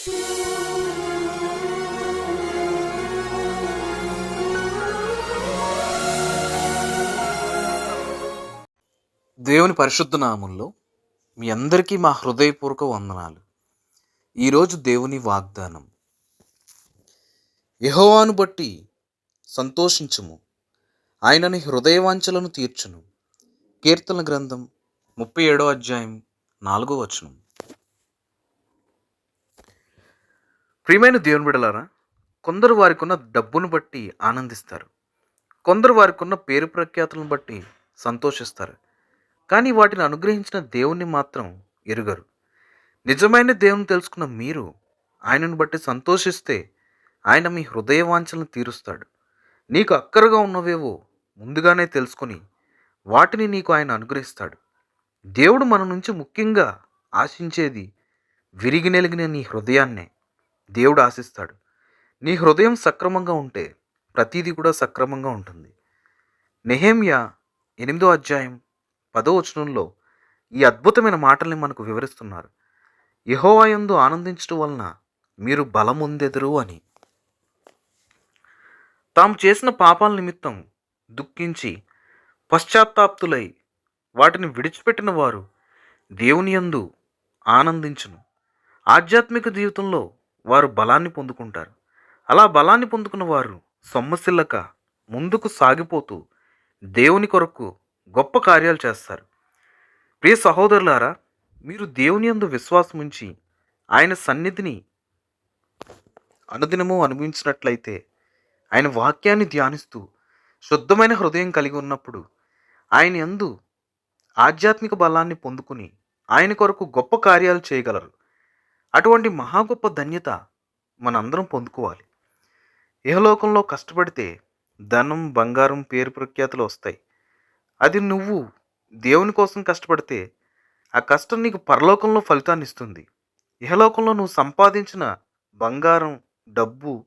దేవుని పరిశుద్ధ నామంలో మీ అందరికీ మా హృదయపూర్వక వందనాలు. ఈరోజు దేవుని వాగ్దానం. యహోవాను బట్టి సంతోషించుము. ఆయనని హృదయవాంఛలను తీర్చును. కీర్తన గ్రంథం ముప్పై ఏడో అధ్యాయం నాలుగో వచనం. ప్రియమైన దేవుని బిడలారా కొందరు వారికి ఉన్న డబ్బును బట్టి ఆనందిస్తారు. కొందరు వారికి ఉన్న పేరు ప్రఖ్యాతులను బట్టి సంతోషిస్తారు. కానీ వాటిని అనుగ్రహించిన దేవుణ్ణి మాత్రం ఎరుగరు. నిజమైన దేవుని తెలుసుకున్న మీరు ఆయనను బట్టి సంతోషిస్తే ఆయన మీ హృదయ వాంఛలను తీరుస్తాడు. నీకు అక్కరగా ఉన్నవేవో ముందుగానే తెలుసుకొని వాటిని నీకు ఆయన అనుగ్రహిస్తాడు. దేవుడు మన నుంచి ముఖ్యంగా ఆశించేది విరిగి నెలిగిన నీ హృదయాన్నే. దేవుడు ఆశిస్తాడు. నీ హృదయం సక్రమంగా ఉంటే ప్రతీది కూడా సక్రమంగా ఉంటుంది. నెహేమియా ఎనిమిదో అధ్యాయం పదో వచనంలో ఈ అద్భుతమైన మాటల్ని మనకు వివరిస్తున్నారు. యహోవాయందు ఆనందించడం వలన మీరు బలముందెదురు అని. తాము చేసిన పాపాల నిమిత్తం దుఃఖించి పశ్చాత్తాప్తులై వాటిని విడిచిపెట్టిన వారు దేవుని యందు ఆనందించును. ఆధ్యాత్మిక జీవితంలో వారు బలాన్ని పొందుకుంటారు. అలా బలాన్ని పొందుకున్న వారు సొమ్మసిల్లక ముందుకు సాగిపోతూ దేవుని కొరకు గొప్ప కార్యాలు చేస్తారు. ప్రియ సహోదరులారా మీరు దేవుని యందు విశ్వాసం ఉంచి ఆయన సన్నిధిని అనుదినము అనుభవించినట్లయితే ఆయన వాక్యాన్ని ధ్యానిస్తూ శుద్ధమైన హృదయం కలిగి ఉన్నప్పుడు ఆయన ఎందు ఆధ్యాత్మిక బలాన్ని పొందుకుని ఆయన కొరకు గొప్ప కార్యాలు చేయగలరు. అటువంటి మహా గొప్ప ధన్యత మనందరం పొందుకోవాలి. ఇహలోకంలో కష్టపడితే ధనం బంగారం పేరు ప్రఖ్యాతులు వస్తాయి. అది నువ్వు దేవుని కోసం కష్టపడితే ఆ కష్టం నీకు పరలోకంలో ఫలితాన్ని ఇస్తుంది. ఇహలోకంలో నువ్వు సంపాదించిన బంగారం డబ్బు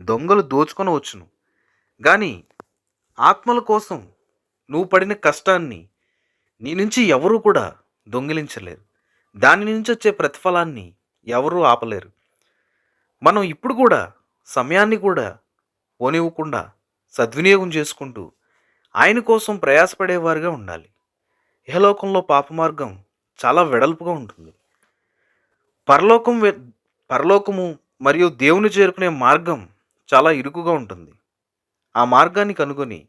దొంగలు దోచుకొని వచ్చును కానీ ఆత్మల కోసం నువ్వు పడిన కష్టాన్ని నీ నుంచి ఎవరూ కూడా దొంగిలించలేరు. దాని నుంచి వచ్చే ప్రతిఫలాన్ని ఎవరూ ఆపలేరు. మనం ఇప్పుడు కూడా సమయాన్ని కూడా పోనివ్వకుండా సద్వినియోగం చేసుకుంటూ ఆయన కోసం ప్రయాసపడేవారుగా ఉండాలి. ఇహలోకంలో పాప మార్గం చాలా వెడల్పుగా ఉంటుంది. పరలోకం వె- పరలోకము మరియు దేవుని చేరుకునే మార్గం చాలా ఇరుకుగా ఉంటుంది. ఆ మార్గాన్ని కనుగొని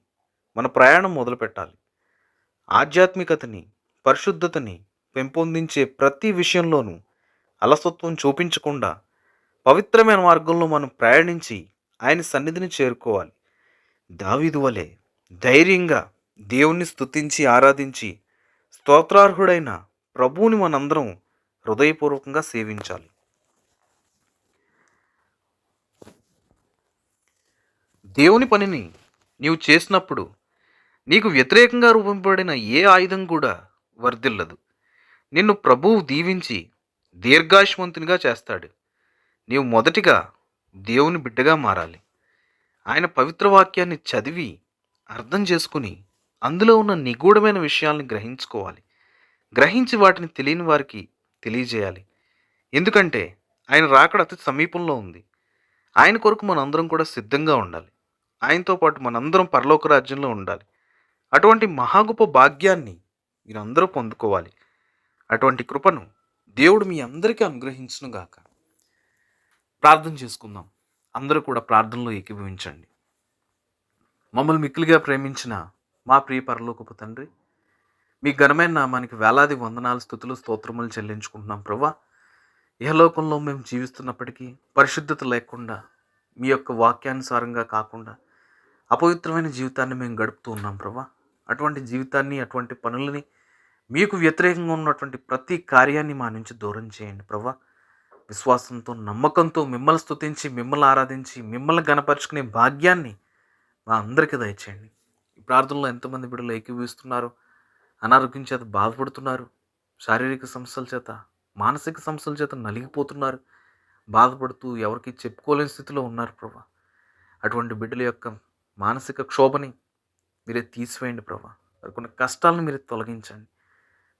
మన ప్రయాణం మొదలు పెట్టాలి ఆధ్యాత్మికతని పరిశుద్ధతని పెంపొందించే ప్రతి విషయంలోనూ అలసత్వం చూపించకుండా పవిత్రమైన మార్గంలో మనం ప్రయాణించి ఆయన సన్నిధిని చేరుకోవాలి. దావీదు వలె ధైర్యంగా దేవుణ్ణి స్తుతించి ఆరాధించి స్తోత్రార్హుడైన ప్రభువుని మనందరం హృదయపూర్వకంగా సేవించాలి. దేవుని పనిని నీవు చేసినప్పుడు నీకు వ్యతిరేకంగా రూపింపబడిన ఏ ఆయుధం కూడా వర్ధిల్లదు. నిన్ను ప్రభువు దీవించి దీర్ఘాయుష్మంతునిగా చేస్తాడు. నీవు మొదటిగా దేవుని బిడ్డగా మారాలి. ఆయన పవిత్ర వాక్యాన్ని చదివి అర్థం చేసుకుని అందులో ఉన్న నిగూఢమైన విషయాల్ని గ్రహించుకోవాలి. గ్రహించి వాటిని తెలియని వారికి తెలియజేయాలి. ఎందుకంటే ఆయన రాకడ అతి సమీపంలో ఉంది. ఆయన కొరకు మనందరం కూడా సిద్ధంగా ఉండాలి. ఆయనతో పాటు మనందరం పరలోక రాజ్యంలో ఉండాలి. అటువంటి మహా భాగ్యాన్ని మీరందరూ పొందుకోవాలి. అటువంటి కృపను దేవుడు మీ అందరికీ అనుగ్రహించునుగాక. ప్రార్థన చేసుకుందాం. అందరూ కూడా ప్రార్థనలో ఏకీభవించండి. మమ్మల్ని మిక్కిలిగా ప్రేమించిన మా ప్రియ పరలోకపు తండ్రి మీ ఘనమైన నామానికి వేలాది వందనాలు స్థుతులు స్తోత్రములు చెల్లించుకుంటున్నాం ప్రభా. ఇహలోకంలో మేము జీవిస్తున్నప్పటికీ పరిశుద్ధత లేకుండా మీ యొక్క వాక్యానుసారంగా కాకుండా అపవిత్రమైన జీవితాన్ని మేము గడుపుతూ ఉన్నాం ప్రభా. అటువంటి జీవితాన్ని అటువంటి పనులని మీకు వ్యతిరేకంగా ఉన్నటువంటి ప్రతి కార్యాన్ని మా నుంచి దూరం చేయండి ప్రభా. విశ్వాసంతో నమ్మకంతో మిమ్మల్ని స్థుతించి మిమ్మల్ని ఆరాధించి మిమ్మల్ని గనపరుచుకునే భాగ్యాన్ని మా అందరికీ దయచేయండి. ఈ ప్రార్థనలో ఎంతమంది బిడ్డలు ఏకీభవిస్తున్నారు అనారోగ్యం చేత బాధపడుతున్నారు శారీరక సమస్యల చేత మానసిక సమస్యల చేత నలిగిపోతున్నారు బాధపడుతూ ఎవరికి చెప్పుకోలేని స్థితిలో ఉన్నారు ప్రభా. అటువంటి బిడ్డల యొక్క మానసిక క్షోభని మీరే తీసివేయండి ప్రభా. వారికి కష్టాలను మీరు తొలగించండి.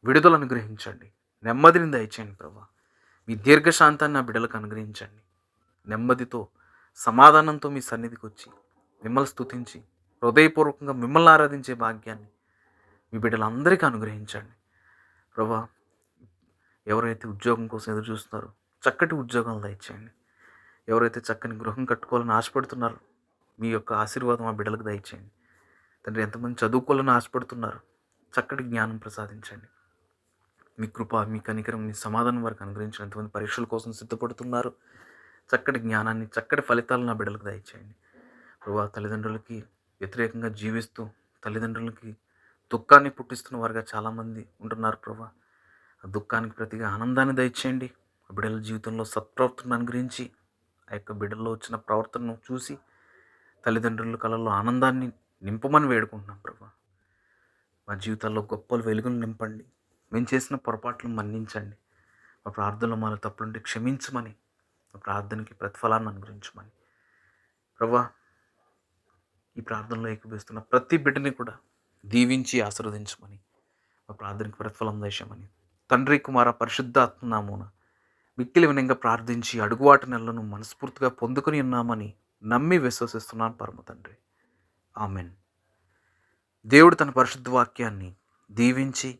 విడుదల అనుగ్రహించండి. నెమ్మదిని దయచేయండి ప్రభా. మీ దీర్ఘశాంతాన్ని నా బిడ్డలకు అనుగ్రహించండి. నెమ్మదితో సమాధానంతో మీ సన్నిధికి వచ్చి మిమ్మల్ని స్థుతించి హృదయపూర్వకంగా మిమ్మల్ని ఆరాధించే భాగ్యాన్ని మీ బిడ్డలందరికీ అనుగ్రహించండి. ప్రభా ఎవరైతే ఉద్యోగం కోసం ఎదురు చూస్తున్నారో చక్కటి ఉద్యోగాలు దయచేయండి. ఎవరైతే చక్కని గృహం కట్టుకోవాలని ఆశపడుతున్నారో మీ యొక్క ఆశీర్వాదం ఆ బిడ్డలకు దయచేయండి. తండ్రి ఎంతమంది చదువుకోవాలని ఆశపడుతున్నారు చక్కటి జ్ఞానం ప్రసాదించండి. మీ కృప మీ కనికరం మీ సమాధానం వారికి అనుగ్రహించిన ఎంతమంది పరీక్షల కోసం సిద్ధపడుతున్నారు. చక్కటి జ్ఞానాన్ని చక్కటి ఫలితాలను నా బిడ్డలకు దయచేయండి. ప్రభా తల్లిదండ్రులకి వ్యతిరేకంగా జీవిస్తూ తల్లిదండ్రులకి దుఃఖాన్ని పుట్టిస్తున్న వారుగా చాలామంది ఉంటున్నారు ప్రభా. ఆ దుఃఖానికి ప్రతిగా ఆనందాన్ని దయచేయండి. ఆ బిడ్డల జీవితంలో సత్ప్రవర్తన అనుగ్రహించి ఆ యొక్క బిడ్డల్లో వచ్చిన ప్రవర్తనను చూసి తల్లిదండ్రుల కళల్లో ఆనందాన్ని నింపమని వేడుకుంటున్నాం ప్రభా. మా జీవితాల్లో గొప్పలు వెలుగును నింపండి. మేము చేసిన పొరపాట్లను మన్నించండి. మా ప్రార్థనలో మాలో తప్పులుంటే క్షమించమని మా ప్రార్థనకి ప్రతిఫలాన్ని అనుగ్రహించమని. ప్రభా ఈ ప్రార్థనలో ఏకీపిస్తున్న ప్రతి బిడ్డని కూడా దీవించి ఆశీర్వదించమని మా ప్రార్థనకి ప్రతిఫలం దేశమని తండ్రి కుమార పరిశుద్ధాత్మ నామూన మిక్కిలి వినంగా ప్రార్థించి అడుగువాటి నెలలను మనస్ఫూర్తిగా పొందుకొని ఉన్నామని నమ్మి విశ్వసిస్తున్నాను పరమ తండ్రి. ఆమెన్. దేవుడు తన పరిశుద్ధ వాక్యాన్ని దీవించి